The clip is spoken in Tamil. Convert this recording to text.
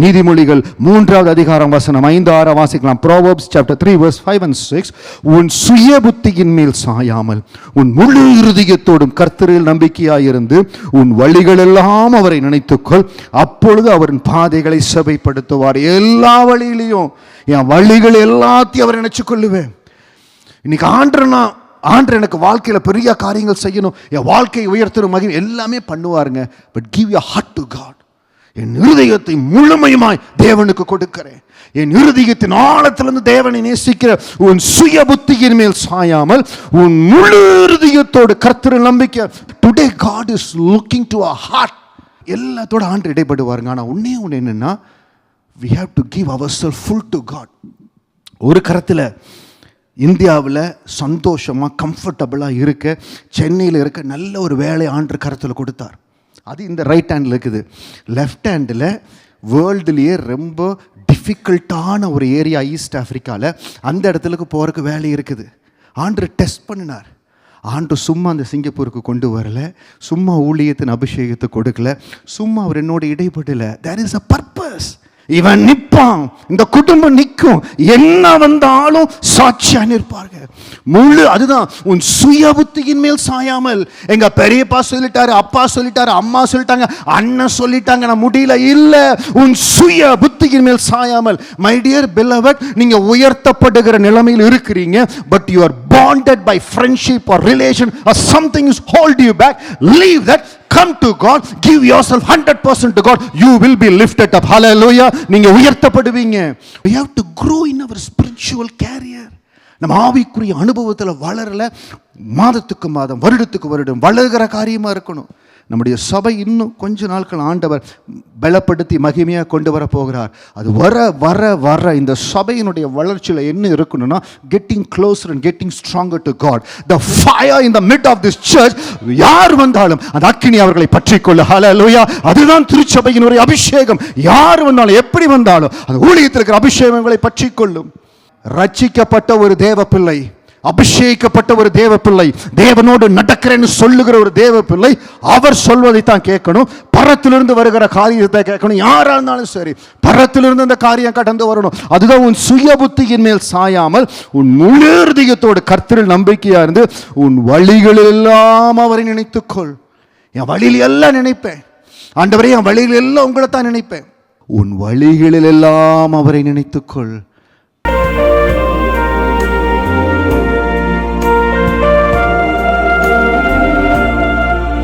நீதிமொழிகள் மூன்றாவது அதிகாரம் வசனம் ஐந்து ஆறு வாசிக்கலாம். Proverbs chapter three verse five and six உன் சுய புத்தியின் மேல் சாயாமல் உன் முழு இறுதியத்தோடும் கர்த்தரில் நம்பிக்கையாயிருந்து உன் வழிகளெல்லாம் அவரை நினைத்துக்கொள். அப்பொழுது அவரின் பாதைகளை சபைப்படுத்துவார். எல்லா வழியிலையும் என் வழிகள் எல்லாத்தையும் அவர் நினைச்சு கொள்ளுவேன் இன்னைக்கு ஆண்டனா ஆண்டு எனக்கு வாழ்க்கையில் பெரிய காரியங்கள் செய்யணும். என் வாழ்க்கையை உயர்த்தணும் மகிமை. எல்லாமே பண்ணுவாருங்க. But give you heart to God என் இருதயத்தை முழுமையுமாய் தேவனுக்கு கொடுக்கிறேன். என் இருதயத்தின் ஆழத்திலிருந்து தேவனை நேசிக்கிற உன் சுய புத்தியின் மேல் சாயாமல் உன் முழு இருதயத்தோடு கர்த்தர் நம்பிக்கை. Today God is looking to a heart எல்லாத்தோட ஆண்டு இடைப்படுவாருங்க. ஆனால் ஒன்றே ஒன்று என்னென்னா we have to give our self full to God ஒரு கரத்தில் இந்தியாவில் சந்தோஷமாக கம்ஃபர்டபுளாக இருக்க சென்னையில் இருக்க நல்ல ஒரு வேலை ஆண்டு கருத்தில் கொடுத்தார். அது இந்த ரைட் ஹேண்டில் இருக்குது. லெஃப்ட் ஹேண்டில் வேர்ல்டுலேயே ரொம்ப டிஃபிகல்ட்டான ஒரு ஏரியா ஈஸ்ட் ஆஃப்ரிக்காவில் அந்த இடத்துலக்கு போகிறக்கு வேலை இருக்குது. ஆண்டு டெஸ்ட் பண்ணினார். ஆண்டு சும்மா அந்த சிங்கப்பூருக்கு கொண்டு வரல. சும்மா ஊழியத்தின் அபிஷேகத்தை கொடுக்கல. சும்மா அவர் என்னோட இடைப்படலை. தேர் இஸ் அ பர்பஸ் இவன் நிற்பான் இந்த குடும்பம் நிற்கும். என்ன வந்தாலும் சாட்சியா நிற்பார்கள் முழு அதுதான். உன் சுய புத்தியின் மேல் சாயாமல். எங்க பெரியப்பா சொல்லிட்டாரு அப்பா சொல்லிட்டாரு அம்மா சொல்லிட்டாங்க அண்ணன் சொல்லிட்டாங்க நான் முடியல இல்ல. உன் சுய புத்தியின் மேல் சாயாமல். மை டியர் பிலவட் நீங்க உயர்த்தப்படுகிற நிலைமையில் இருக்கிறீங்க but you are bonded by friendship or relation or something is hold you back leave that come to God give your self hundred percent to God you will be lifted up Loya நீங்க உயர்த்தப்படுவீங்க. We have to grow in our spiritual career நம்ம ஆவிக்குரிய அனுபவத்தில் வளரல மாதத்துக்கு மாதம் வருடத்துக்கு வருடம் வளர்கிற காரியமா இருக்கணும். நம்முடைய சபை இன்னும் கொஞ்ச நாட்கள் ஆண்டவர் பலப்படுத்தி மகிமையாக கொண்டு வர போகிறார். அது வர வர வர இந்த சபையினுடைய வளர்ச்சியில் என்ன இருக்கணும்னா getting closer and getting stronger to God the fire in the midst of this church யார் வந்தாலும் அந்த அக்கினி அவர்களை பற்றி கொள்ள ஹalleluya அதுதான் திருச்சபையினுடைய அபிஷேகம். யார் வந்தாலும் எப்படி வந்தாலும் அந்த ஊழியத்தில் இருக்கிற அபிஷேகங்களை பற்றிக்கொள்ளும். ரட்சிக்கப்பட்ட ஒரு தேவ பிள்ளை அபிஷேகிக்கப்பட்ட ஒரு தேவ பிள்ளை தேவனோடு நடக்கிறேன்னு சொல்லுகிற ஒரு தேவ பிள்ளை அவர் சொல்வதை தான் கேட்கணும். பரத்திலிருந்து வருகிற காரியத்தை கேட்கணும். யாரா இருந்தாலும் சரி பரத்திலிருந்து அந்த காரியம் கடந்து வரணும். அதுதான் உன் சுய புத்தியின் மேல் சாயாமல் உன் முழு இருதயத்தோடு கர்த்தரில் நம்பிக்கையா இருந்து உன் வழிகளில் எல்லாம் அவரை நினைத்துக்கொள். என் வழியில் எல்லாம் நினைப்பேன். ஆண்டவரே என் வழியில் எல்லாம் உங்களை தான் நினைப்பேன். உன் வழிகளில் எல்லாம் அவரை நினைத்துக்கொள்.